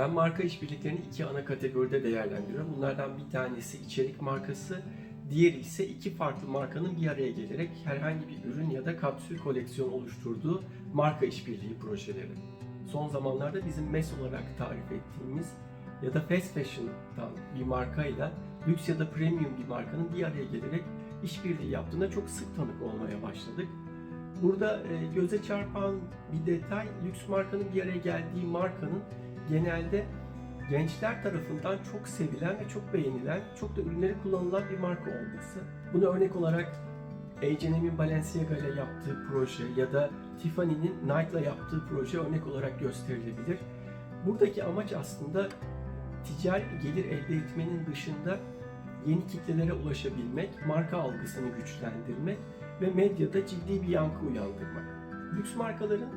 Ben marka işbirliklerini iki ana kategoride değerlendiriyorum. Bunlardan bir tanesi içerik markası, diğeri ise iki farklı markanın bir araya gelerek herhangi bir ürün ya da kapsül koleksiyon oluşturduğu marka işbirliği projeleri. Son zamanlarda bizim MES olarak tarif ettiğimiz ya da fast fashion'dan bir markayla lüks ya da premium bir markanın bir araya gelerek işbirliği yaptığında çok sık tanık olmaya başladık. Burada e, göze çarpan bir detay lüks markanın bir araya geldiği markanın genelde gençler tarafından çok sevilen ve çok beğenilen, çok da ürünleri kullanılan bir marka olması. Buna örnek olarak H&M'in Balenciaga ile yaptığı proje ya da Tiffany'nin Nike'la yaptığı proje örnek olarak gösterilebilir. Buradaki amaç aslında ticari bir gelir elde etmenin dışında yeni kitlelere ulaşabilmek, marka algısını güçlendirmek ve medyada ciddi bir yankı uyandırmak. Lüks markaların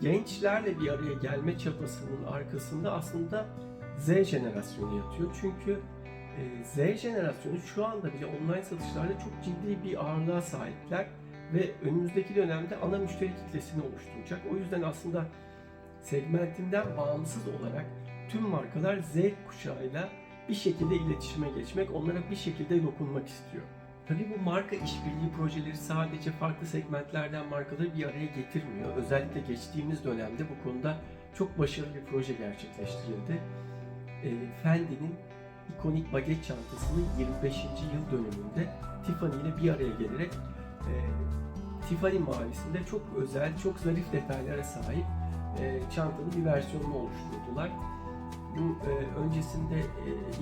gençlerle bir araya gelme çabasının arkasında aslında Z jenerasyonu yatıyor. Çünkü e, Z jenerasyonu şu anda bile online satışlarda çok ciddi bir ağırlığa sahipler ve önümüzdeki dönemde ana müşteri kitlesini oluşturacak. O yüzden aslında segmentinden bağımsız olarak tüm markalar Z kuşağıyla bir şekilde iletişime geçmek, onlara bir şekilde dokunmak istiyor. Tabii bu marka işbirliği projeleri sadece farklı segmentlerden markaları bir araya getirmiyor. Özellikle geçtiğimiz dönemde bu konuda çok başarılı bir proje gerçekleştirildi. E, Fendi'nin ikonik baget çantasının 25. yıl dönümünde Tiffany ile bir araya gelerek e, Tiffany mavisinde çok özel, çok zarif detaylara sahip e, çantanın bir versiyonunu oluşturdular. Bu e, öncesinde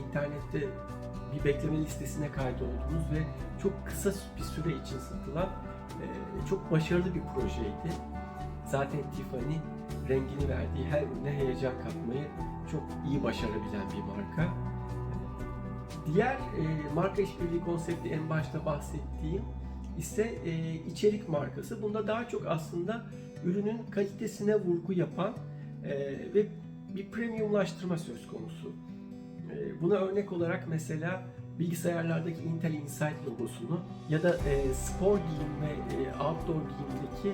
internette bir bekleme listesine kaydoldunuz ve çok kısa bir süre için satılan e, çok başarılı bir projeydi. Zaten Tiffany rengini verdiği her ürüne heyecan katmayı çok iyi başarabilen bir marka. Diğer e, marka işbirliği konsepti en başta bahsettiğim ise e, içerik markası. Bunda daha çok aslında ürünün kalitesine vurgu yapan ve bir premiumlaştırma söz konusu. E, buna örnek olarak mesela bilgisayarlardaki Intel Insight logosunu ya da e, spor giyim ve e, outdoor giyimdeki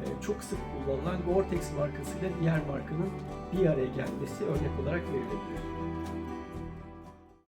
e, çok sık kullanılan Gore-Tex markasıyla diğer markanın bir araya gelmesi örnek olarak verilebilir.